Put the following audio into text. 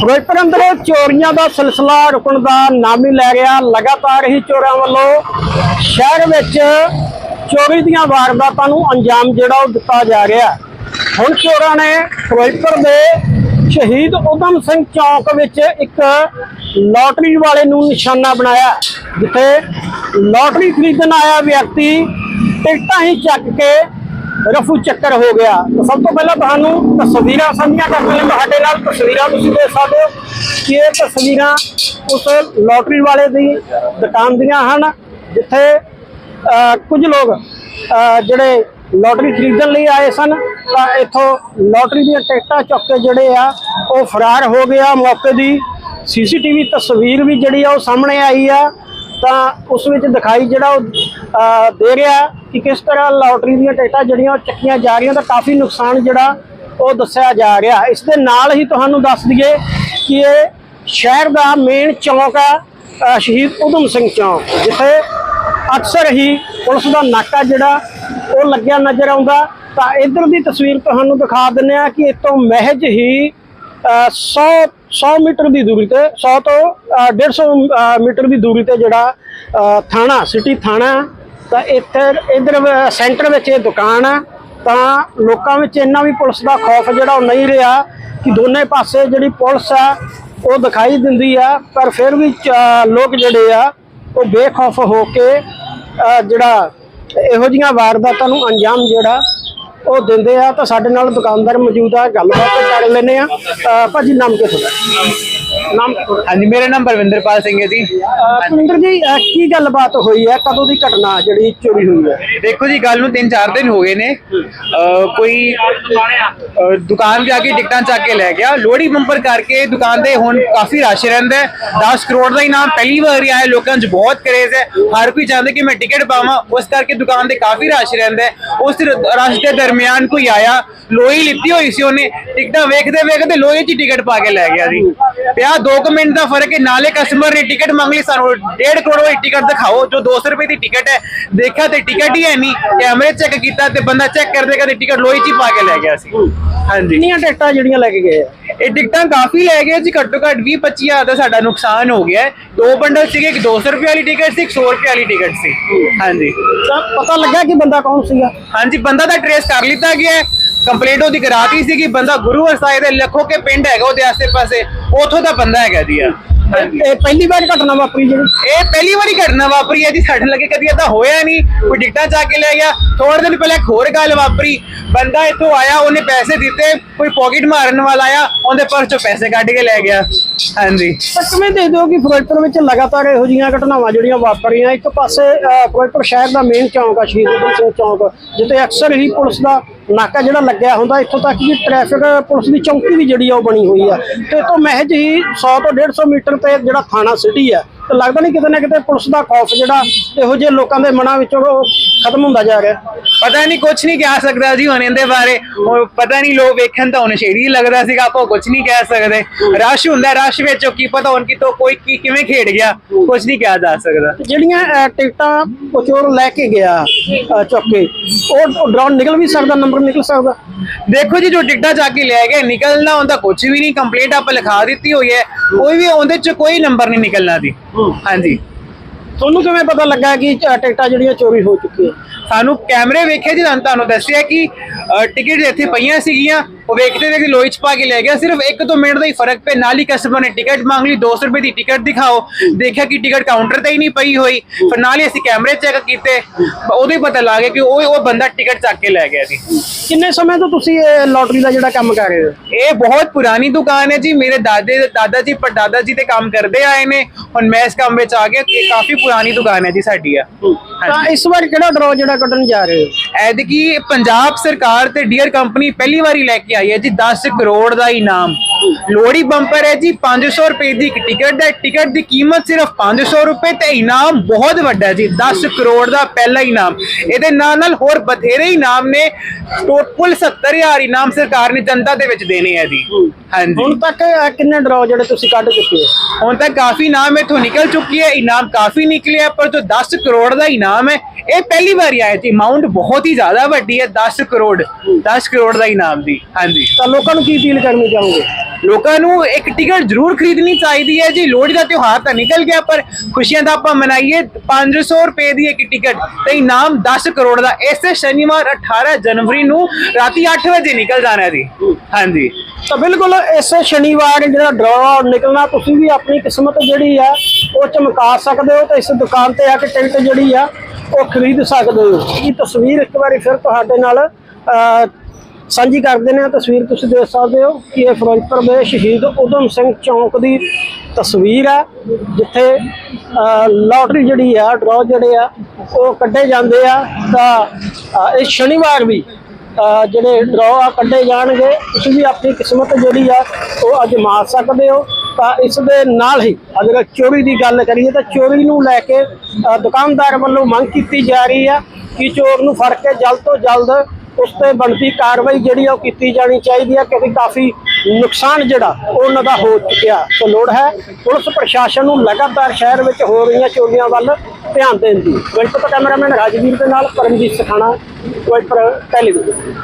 ਫਿਰੋਜ਼ਪੁਰ ਅੰਦਰ ਚੋਰੀਆਂ ਦਾ ਸਿਲਸਿਲਾ ਰੁਕਣ ਦਾ ਨਾਮ ਨਹੀਂ ਲੈ ਰਿਹਾ। ਲਗਾਤਾਰ ਹੀ ਚੋਰਾਂ ਵੱਲੋਂ ਸ਼ਹਿਰ ਵਿੱਚ ਚੋਰੀ ਦੀਆਂ ਵਾਰਦਾਤਾਂ ਨੂੰ ਅੰਜਾਮ ਜਿਹੜਾ ਉਹ ਦਿੱਤਾ ਜਾ ਰਿਹਾ ਹੁਣ ਚੋਰਾਂ ਨੇ ਫਿਰੋਜ਼ਪੁਰ ਦੇ ਸ਼ਹੀਦ ਉਦਮ ਸਿੰਘ ਚੌਕ ਵਿੱਚ ਇੱਕ ਲੋਟਰੀ ਵਾਲੇ ਨੂੰ ਨਿਸ਼ਾਨਾ ਬਣਾਇਆ, ਜਿੱਥੇ ਲੋਟਰੀ ਖਰੀਦਣ ਆਇਆ ਵਿਅਕਤੀ ਟਿਕਟਾਂ ਹੀ ਚੱਕ ਕੇ ਰਫੂ ਚੱਕਰ ਹੋ ਗਿਆ। ਤਾਂ ਸਭ ਤੋਂ ਪਹਿਲਾਂ ਤੁਹਾਨੂੰ ਤਸਵੀਰਾਂ ਸਾਂਝੀਆਂ ਕਰਦੇ ਹਾਂ ਤੁਹਾਡੇ ਨਾਲ ਤਸਵੀਰਾਂ ਤੁਸੀਂ ਦੇਖ ਸਕਦੇ ਹੋ ਕਿ ਇਹ ਤਸਵੀਰਾਂ ਉਸ ਲੋਟਰੀ ਵਾਲੇ ਦੀ ਦੁਕਾਨ ਦੀਆਂ ਹਨ, ਜਿੱਥੇ ਕੁਝ ਲੋਕ ਜਿਹੜੇ ਲੋਟਰੀ ਖਰੀਦਣ ਲਈ ਆਏ ਸਨ। ਤਾਂ ਇੱਥੋਂ ਲੋਟਰੀ ਦੀਆਂ ਟਿਕਟਾਂ ਚੁੱਕ ਕੇ ਜਿਹੜੇ ਆ, ਉਹ ਫਰਾਰ ਹੋ ਗਿਆ ਮੌਕੇ ਦੀ ਸੀਸੀਟੀਵੀ ਤਸਵੀਰ ਵੀ ਜਿਹੜੀ ਆ ਉਹ ਸਾਹਮਣੇ ਆਈ ਆ। ਤਾਂ ਉਸ ਵਿੱਚ ਦਿਖਾਈ ਜਿਹੜਾ ਉਹ ਦੇ ਰਿਹਾ ਕਿ ਕਿਸ ਤਰ੍ਹਾਂ ਲਾਟਰੀ ਦੀਆਂ ਟਿਕਟਾਂ ਜਿਹੜੀਆਂ ਉਹ ਚੱਕੀਆਂ ਜਾ ਰਹੀਆਂ ਤਾਂ ਕਾਫੀ ਨੁਕਸਾਨ ਜਿਹੜਾ ਉਹ ਦੱਸਿਆ ਜਾ ਰਿਹਾ। ਇਸ ਦੇ ਨਾਲ ਹੀ ਤੁਹਾਨੂੰ ਦੱਸ ਦਈਏ ਕਿ ਇਹ ਸ਼ਹਿਰ ਦਾ ਮੇਨ ਚੌਂਕ ਹੈ ਸ਼ਹੀਦ ਉਦਮ ਸਿੰਘ ਚੌਂਕ, ਜਿੱਥੇ ਅਕਸਰ ਹੀ ਪੁਲਿਸ ਦਾ ਨਾਕਾ ਜਿਹੜਾ ਉਹ ਲੱਗਿਆ ਨਜ਼ਰ ਆਉਂਦਾ। ਤਾਂ ਇਧਰ ਦੀ ਤਸਵੀਰ ਤੁਹਾਨੂੰ ਦਿਖਾ ਦਿੰਨੇ ਆ ਕਿ ਇਤੋਂ ਮਹਿਜ ਹੀ ਅਹ 100 100 ਮੀਟਰ ਦੀ ਦੂਰੀ ਤੇ 100 ਤੋਂ ਅਹ 150 ਮੀਟਰ ਦੀ ਦੂਰੀ ਤੇ ਜਿਹੜਾ ਥਾਣਾ ਸਿਟੀ ਥਾਣਾ ਤਾਂ ਇੱਥੇ ਇਧਰ ਸੈਂਟਰ ਵਿੱਚ ਇਹ ਦੁਕਾਨ ਆ, ਤਾਂ ਲੋਕਾਂ ਵਿੱਚ ਇੰਨਾ ਵੀ ਪੁਲਿਸ ਦਾ ਖੌਫ ਜਿਹੜਾ ਉਹ ਨਹੀਂ ਰਿਹਾ ਕਿ ਦੋਨੇ ਪਾਸੇ ਜਿਹੜੀ ਪੁਲਿਸ ਆ, ਉਹ ਦਿਖਾਈ ਦਿੰਦੀ ਆ, ਪਰ ਫਿਰ ਵੀ ਚ- ਲੋਕ ਜਿਹੜੇ ਆ, ਉਹ ਬੇਖੌਫ ਹੋ ਕੇ ਜਿਹੜਾ ਇਹੋ ਜੀਆਂ ਵਾਰਦਾਤਾਂ ਨੂੰ ਅੰਜਾਮ ਜਿਹੜਾ ਉਹ ਦਿੰਦੇ ਆ, ਤਾਂ ਸਾਡੇ ਨਾਲ ਦੁਕਾਨਦਾਰ ਮੌਜੂਦ ਆ, ਗੱਲਬਾਤ ਕਰ ਲੈਨੇ ਆ। ਅਹ ਭਾਜੀ, ਨਾਮ ਕੀ ਤੁਹਾਡਾ? ਨਾਮ? ਹਾਂਜੀ ਮੇਰਾ ਨਾਮ ਬਲਵਿੰਦਰਪਾਲ ਸਿੰਘ ਹੈ ਜੀ। ਭੁਪਿੰਦਰ ਜੀ ਅਹ ਕੀ ਗੱਲਬਾਤ ਹੋਈ ਹੈ? ਕਦੋਂ ਦੀ ਘਟਨਾ ਜਿਹੜੀ ਚੋਰੀ ਹੋਈ ਹੈ? ਦੇਖੋ ਜੀ ਗੱਲ ਨੂੰ 3-4 ਦਿਨ ਹੋ ਗਏ ਨੇ। ਅਹ ਕੋਈ ਅਹ ਦੁਕਾਨ ਜਾ ਕੇ ਟਿਕਟਾਂ ਚੱਕ ਕੇ ਲੈ ਗਿਆ। ਲੋਹੜੀ ਬੰਪਰ ਕਰਕੇ ਦੁਕਾਨ ਤੇ ਹੁਣ ਕਾਫੀ ਰਸ਼ ਰਹਿੰਦਾ ਹੈ। 10 ਕਰੋੜ ਦਾ ਇਨਾਮ ਪਹਿਲੀ ਵਾਰ ਹੀ ਆਇਆ ਲੋਕਾਂ 'ਚ ਬਹੁਤ ਕਰੇਜ਼ ਹੈ। ਹਰ ਕੋਈ ਚਾਹੁੰਦਾ ਕਿ ਮੈਂ ਟਿਕਟ ਪਾਵਾਂ ਉਸ ਕਰਕੇ ਦੁਕਾਨ ਤੇ ਕਾਫੀ ਰਸ਼ ਰਹਿੰਦਾ ਹੈ। ਉਸ ਰਸ਼ ਦੇ ਦਰਮਿਆਨ ਕੋਈ ਆਇਆ ਲੋਹੀ ਲਿੱਤੀ ਹੋਈ ਸੀ ਉਹਨੇ। ਟਿਕਟਾਂ ਵੇਖਦੇ ਵੇਖਦੇ ਲੋਹੇ 'ਚ ਹੀ ਟਿਕਟ ਪਾ ਕੇ ਲੈ ਗਿਆ ਜੀ। ਪਿਆ 2 ਮਿੰਟ ਦਾ ਫ਼ਰਕ ਹੈ। ਨਾਲੇ ਕਸਟਮਰ ਨੇ ਟਿਕਟ ਮੰਗ ਲਈ ਸਾਨੂੰ। 1.5 ਕਰੋੜ ਦੀ ਟਿਕਟ ਦਿਖਾਓ ਜੋ 200 ਰੁਪਏ ਦੀ ਟਿਕਟ ਹੈ। ਦੇਖਿਆ ਤੇ ਟਿਕਟ ਹੀ ਹੈ ਨਹੀਂ। ਕੈਮਰੇ ਚੈੱਕ ਕੀਤਾ ਤੇ ਬੰਦਾ ਚੈੱਕ ਕਰਦੇ ਕਰਦੇ ਟਿਕਟ ਲੋਹੀ 'ਚ ਪਾ ਕੇ ਲੈ ਗਿਆ ਸੀ। ਹਾਂਜੀ। ਕਿੰਨੀਆਂ ਟਿਕਟਾਂ ਜਿਹੜੀਆਂ ਲੈ ਕੇ ਗਏ ਆ? ਇਹ ਟਿਕਟਾਂ ਕਾਫੀ ਲੈ ਗਏ ਜੀ ਘੱਟੋ ਘੱਟ 20 25 ਹਜ਼ਾਰ ਦਾ ਸਾਡਾ ਨੁਕਸਾਨ ਹੋ ਗਿਆ ਦੋ ਬੰਡਲ ਸੀਗੇ ਇੱਕ 200 ਰੁਪਏ ਵਾਲੀ ਟਿਕਟ ਸੀ ਇੱਕ 100 ਰੁਪਏ ਵਾਲੀ ਟਿਕਟ ਸੀ। ਹਾਂਜੀ। ਤਾਂ ਪਤਾ ਲੱਗਾ ਕਿ ਬੰਦਾ ਕੌਣ ਸੀਗਾ? ਹਾਂਜੀ ਬੰਦਾ ਤਾਂ ਟ੍ਰੇਸ ਕਰ ਲਿੱਤਾ ਗਿਆ ਕੰਪਲੇਂਟ ਉਹਦੀ ਕਰਾਤੀ ਸੀ ਕਿ ਬੰਦਾ ਗੁਰੂ ਹਰਸਾਏ ਦੇ ਲੱਖੋ ਕੇ ਪਿੰਡ ਹੈਗਾ ਉਹਦੇ ਆਸੇ ਪਾਸੇ ਉਥੋਂ ਦਾ ਬੰਦਾ ਹੈਗਾ ਜੀ ਆ ਇਹ ਪਹਿਲੀ ਵਾਰ ਘਟਨਾ ਵਾਪਰੀ ਜਿਹੜੀ? ਇਹ ਪਹਿਲੀ ਵਾਰੀ ਘਟਨਾ ਵਾਪਰੀ ਹੈ ਜੀ ਸਾਡੇ ਲੱਗੇ ਕਦੀ ਏਦਾਂ ਹੋਇਆ ਨਹੀਂ। ਕੋਈ ਟਿਕਟਾਂ ਚਾ ਕੇ ਲੈ ਗਿਆ ਥੋੜੇ ਦਿਨ ਪਹਿਲਾਂ ਇੱਕ ਹੋਰ ਗੱਲ ਵਾਪਰੀ। ਬੰਦਾ ਇੱਥੋਂ ਆਇਆ ਉਹਨੇ ਪੈਸੇ ਦਿੱਤੇ ਕੋਈ ਪਾਕਟ ਮਾਰਨ ਵਾਲਾ ਆਇਆ ਉਹਦੇ ਪਰਸ ਚੋਂ ਪੈਸੇ ਕੱਢ ਕੇ ਲੈ ਗਿਆ। ਹਾਂਜੀ। ਕਿਵੇਂ ਦੇ ਦਿਓ ਕਿ ਫਿਰੋਜ਼ਪੁਰ ਵਿੱਚ ਲਗਾਤਾਰ ਇਹੋ ਜਿਹੀਆਂ ਘਟਨਾਵਾਂ ਜਿਹੜੀਆਂ ਵਾਪਰ ਰਹੀਆਂ ਇੱਕ ਪਾਸੇ ਫਿਰੋਜ਼ਪੁਰ ਸ਼ਹਿਰ ਦਾ ਮੇਨ ਚੌਂਕ ਆ ਸ਼ਹੀਦ ਉਦਮ ਸਿੰਘ ਚੌਂਕ ਜਿੱਥੇ ਅਕਸਰ ਹੀ ਪੁਲਿਸ ਦਾ ਨਾਕਾ ਜਿਹੜਾ ਲੱਗਿਆ ਹੁੰਦਾ, ਇੱਥੋਂ ਤੱਕ ਕਿ ਟ੍ਰੈਫਿਕ ਪੁਲਿਸ ਦੀ ਚੌਂਕੀ ਵੀ ਜਿਹੜੀ ਆ ਉਹ ਬਣੀ ਹੋਈ ਆ। ਤੇ ਤੋਂ ਮਹਿਜ ਹੀ 100 ਤੋਂ 150 ਮੀਟਰ ਤੇ ਜਿਹੜਾ ਥਾਣਾ ਸਿਟੀ ਆ, ਤੇ ਲੱਗਦਾ ਨਹੀਂ ਕਿਤੇ ਨਾ ਕਿਤੇ ਪੁਲਿਸ ਦਾ ਖੌਫ ਜਿਹੜਾ, ਇਹੋ ਜਿਹੇ ਲੋਕਾਂ ਦੇ ਮਨਾਂ ਵਿੱਚੋਂ ਖਤਮ ਹੁੰਦਾ ਜਾ ਰਿਹਾ। ਪਤਾ ਨਹੀਂ ਕੁਝ ਨਹੀਂ ਕਹਿ ਸਕਦਾ ਜੀ ਹੁਣ ਇਹਦੇ ਬਾਰੇ। ਪਤਾ ਨਹੀਂ ਲੋਕ ਵੇਖਣ ਤਾਂ ਹੁਣ ਛੇੜੀ ਲੱਗਦਾ ਸੀਗਾ ਆਪਾਂ ਕੁਝ ਨਹੀਂ ਕਹਿ ਸਕਦੇ। ਰਸ਼ ਹੁੰਦਾ ਰਸ਼ ਵਿੱਚ ਕੀ ਪਤਾ ਹੁਣ ਕਿਤੋਂ ਕੋਈ ਕੀ ਕਿਵੇਂ ਖੇਡ ਗਿਆ ਕੁਝ ਨਹੀਂ ਕਿਹਾ ਜਾ ਸਕਦਾ। ਜਿਹੜੀਆਂ ਅਹ, ਟਿਕਟਾਂ ਚੋਰ ਲੈ ਕੇ ਗਿਆ ਅਹ, ਚੁੱਕ ਕੇ ਉਹ ਡਰਾਉਨ ਨਿਕਲ ਵੀ ਸਕਦਾ ਨੰਬਰ ਨਿਕਲ ਸਕਦਾ? ਦੇਖੋ ਜੀ ਜੋ ਟਿਕਟਾਂ ਜਾ ਕੇ ਲੈ ਗਏ ਨਿਕਲਣਾ ਹੁੰਦਾ ਕੁਝ ਵੀ ਨਹੀਂ ਕੰਪਲੀਟ ਆਪਾਂ ਲਿਖਾ ਦਿੱਤੀ ਹੋਈ ਹੈ। ਕੋਈ ਵੀ ਉਹਦੇ ਚ ਕੋਈ ਨੰਬਰ ਨਹੀਂ ਨਿਕਲਣਾ ਦੀ ਹਾਂਜੀ। ਤੁਹਾਨੂੰ ਕਿਵੇਂ ਪਤਾ ਲੱਗਾ ਕਿ ਟਿਕਟਾਂ ਜਿਹੜੀਆਂ ਚੋਰੀ ਹੋ ਚੁੱਕੀਆਂ? ਸਾਨੂੰ ਕੈਮਰੇ ਵੇਖੇ ਜੀ, ਤੁਹਾਨੂੰ- ਤੁਹਾਨੂੰ ਦੱਸਿਆ ਕਿ ਟਿਕਟ ਇੱਥੇ ਪਈਆਂ ਸੀਗੀਆਂ। ਉਹ ਵੇਖਦੇ ਵੇਖਦੇ ਲੋਈ ਚ ਪਾ ਕੇ ਲੈ ਗਿਆ ਸਿਰਫ 1-2 ਮਿੰਟ ਦਾ ਹੀ ਫ਼ਰਕ ਪੈ ਨਾਲ ਹੀ ਕਸਟਮਰ ਨੇ ਟਿਕਟ ਮੰਗ ਲਈ 200 ਰੁਪਏ ਦੀ ਟਿਕਟ ਦਿਖਾਓ। ਦੇਖਿਆ ਕਿ ਟਿਕਟ ਕਾਊਂਟਰ ਤੇ ਹੀ ਨਹੀਂ ਪਈ ਹੋਈ। ਫਿਰ ਨਾਲ ਹੀ ਅਸੀਂ ਕੈਮਰੇ ਚੈੱਕ ਕੀਤੇ। ਹੀ ਪਤਾ ਲੱਗ ਗਿਆ ਕਿ ਉਹ ਉਹ ਬੰਦਾ ਟਿਕਟ ਚੱਕ ਕੇ ਲੈ ਗਿਆ ਜੀ। ਕਿੰਨੇ ਸਮੇਂ ਤੋਂ ਤੁਸੀਂ ਇਹ ਲੋਟਰੀ ਦਾ ਜਿਹੜਾ ਕੰਮ ਕਰ ਰਹੇ ਹੋ? ਇਹ ਬਹੁਤ ਪੁਰਾਣੀ ਦੁਕਾਨ ਹੈ ਜੀ। ਮੇਰੇ ਦਾਦੇ ਦਾਦਾ ਜੀ ਪੜਦਾਦਾ ਜੀ ਤੇ ਕੰਮ ਕਰਦੇ ਆਏ ਨੇ। ਹੁਣ ਮੈਂ ਇਸ ਕੰਮ ਵਿੱਚ ਆ ਗਿਆ ਇਹ ਕਾਫੀ ਪੁਰਾਣੀ ਦੁਕਾਨ ਹੈ ਜੀ ਸਾਡੀ ਆ। ਤਾਂ ਇਸ ਵਾਰ ਕਿਹੜਾ ਡਰਾਅ ਜਿਹੜਾ ਕੱਢਣ ਜਾ ਰਹੇ ਹੋ? ਐਤਕੀ ਪੰਜਾਬ ਸਰਕਾਰ ਤੇ ਡੀਅਰ ਕੰਪਨੀ ਪਹਿਲੀ ਵਾਰੀ ਲੈ ਕੇ ਆਈ ਹੈ ਜੀ 10 ਕਰੋੜ ਦਾ ਇਨਾਮ। ਲੋਹੜੀ ਬੰਪਰ ਹੈ ਜੀ 500 ਰੁਪਏ ਦੀ ਇੱਕ ਟਿਕਟ ਹੈ ਟਿਕਟ ਦੀ ਕੀਮਤ ਸਿਰਫ 500 ਰੁਪਏ ਤੇ ਇਨਾਮ ਬਹੁਤ ਵੱਡਾ ਜੀ 10 ਕਰੋੜ ਦਾ ਪਹਿਲਾ ਇਨਾਮ। ਇਹਦੇ ਨਾਲ ਨਾਲ ਹੋਰ ਬਥੇਰੇ ਇਨਾਮ ਨੇ ਟੋਟਲ 70000 ਇਨਾਮ ਸਰਕਾਰ ਨੇ ਜਨਤਾ ਦੇ ਵਿੱਚ ਦੇਣੇ ਹੈ ਜੀ। ਹਾਂਜੀ। ਹੁਣ ਤੱਕ ਕਿੰਨੇ ਡਰਾਅ ਜਿਹੜੇ ਤੁਸੀਂ ਕੱਢ ਚੁੱਕੇ ਹੋ? ਹੁਣ ਤੱਕ ਕਾਫੀ ਇਨਾਮ ਇਥੋਂ ਨਿਕਲ ਚੁੱਕੀ ਹੈ ਇਨਾਮ ਕਾਫੀ ਨਿਕਲਿਆ ਪਰ ਜੋ 10 ਕਰੋੜ ਦਾ ਇਨਾਮ ਹੈ ਇਹ ਪਹਿਲੀ ਵਾਰੀ ਆਇਆ ਜੀ। ਅਮਾਉਂਟ ਬਹੁਤ ਹੀ ਜ਼ਿਆਦਾ ਵੱਡੀ ਹੈ 10 ਕਰੋੜ 10 ਕਰੋੜ ਦਾ ਇਨਾਮ ਦੀ ਹਾਂਜੀ। ਤਾਂ ਲੋਕਾਂ ਨੂੰ ਕੀ ਅਪੀਲ ਕਰਨੀ ਚਾਹੋਗੇ? ਲੋਕਾਂ ਨੂੰ ਇੱਕ ਟਿਕਟ ਜ਼ਰੂਰ ਖਰੀਦਣੀ ਚਾਹੀਦੀ ਹੈ ਜੀ। ਲੋਹੜੀ ਦਾ ਤਿਉਹਾਰ ਤਾਂ ਨਿਕਲ ਗਿਆ, ਪਰ ਖੁਸ਼ੀਆਂ ਦਾ ਆਪਾਂ ਮਨਾਈਏ। 500 ਰੁਪਏ ਦੀ ਇੱਕ ਟਿਕਟ, ਤੇ ਇਨਾਮ 10 ਕਰੋੜ ਦਾ। ਇਸੇ ਸ਼ਨੀਵਾਰ 18 ਜਨਵਰੀ ਨੂੰ ਰਾਤੀ 8 ਵਜੇ ਨਿਕਲ ਜਾਣਾ ਜੀ। ਹਾਂਜੀ। ਤਾਂ ਬਿਲਕੁਲ ਇਸ ਸ਼ਨੀਵਾਰ ਜਿਹੜਾ ਡਰਾਅ ਨਿਕਲਣਾ, ਤੁਸੀਂ ਵੀ ਆਪਣੀ ਕਿਸਮਤ ਜਿਹੜੀ ਆ, ਉਹ ਚਮਕਾ ਸਕਦੇ ਹੋ ਤੇ ਇਸ ਦੁਕਾਨ ਤੇ ਆ ਕੇ ਟਿਕਟ ਜਿਹੜੀ ਆ, ਉਹ ਖਰੀਦ ਸਕਦੇ ਹੋ। ਇਹ ਤਸਵੀਰ ਇੱਕ ਵਾਰੀ ਫਿਰ ਤੁਹਾਡੇ ਨਾਲ ਸਾਂਝੀ ਕਰ ਦਿੰਦੇ ਨੇ ਤਸਵੀਰ ਤੁਸੀਂ ਦੇਖ ਸਕਦੇ ਹੋ ਕਿ ਇਹ ਫਿਰੋਜ਼ਪੁਰ ਦੇ ਸ਼ਹੀਦ ਉਦਮ ਸਿੰਘ ਚੌਂਕ ਦੀ ਤਸਵੀਰ ਹੈ ਜਿੱਥੇ ਅਹ, ਲਾਟਰੀ ਜਿਹੜੀ ਆ ਡਰਾਅ ਜਿਹੜੇ ਆ ਉਹ ਕੱਢੇ ਜਾਂਦੇ ਆ। ਤਾਂ ਇਹ ਸ਼ਨੀਵਾਰ ਵੀ ਜਿਹੜੇ ਡਰਾਅ ਆ ਕੱਢੇ ਜਾਣਗੇ। ਤੁਸੀਂ ਵੀ ਆਪਣੀ ਕਿਸਮਤ ਜਿਹੜੀ ਆ ਉਹ ਅਜਮਾ ਸਕਦੇ ਹੋ। ਤਾਂ ਇਸ ਦੇ ਨਾਲ ਹੀ ਅਗਰ ਚੋਰੀ ਦੀ ਗੱਲ ਕਰੀਏ ਤਾਂ ਚੋਰੀ ਨੂੰ ਲੈ ਕੇ ਦੁਕਾਨਦਾਰ ਵੱਲੋਂ ਮੰਗ ਕੀਤੀ ਜਾ ਰਹੀ ਆ ਕਿ ਚੋਰ ਨੂੰ ਫੜ ਕੇ ਜਲਦ ਤੋਂ ਜਲਦ ਉਸ ਤੇ ਬਣਦੀ ਕਾਰਵਾਈ ਜਿਹੜੀ ਆ ਉਹ ਕੀਤੀ ਜਾਣੀ ਚਾਹੀਦੀ ਹੈ ਕਿਉਂਕਿ ਕਾਫੀ ਨੁਕਸਾਨ ਜਿਹੜਾ ਉਹ ਉਹਨਾਂ ਦਾ ਹੋ ਚੁੱਕਿਆ। ਸੋ ਲੋੜ ਹੈ ਪੁਲਿਸ ਪ੍ਰਸ਼ਾਸਨ ਨੂੰ ਲਗਾਤਾਰ ਸ਼ਹਿਰ ਵਿੱਚ ਹੋ ਰਹੀਆਂ ਚੋਰੀਆਂ ਵੱਲ ਧਿਆਨ ਦੇਣ ਦੀ। ਵੈਲਕਮ ਕੈਮਰਾਮੈਨ ਰਾਜਵੀਰ ਦੇ ਨਾਲ ਪਰਮਜੀਤ ਸਖਾਣਾ ਵੈਲਪਰ ਟੈਲੀਵਿਜ਼ਨ।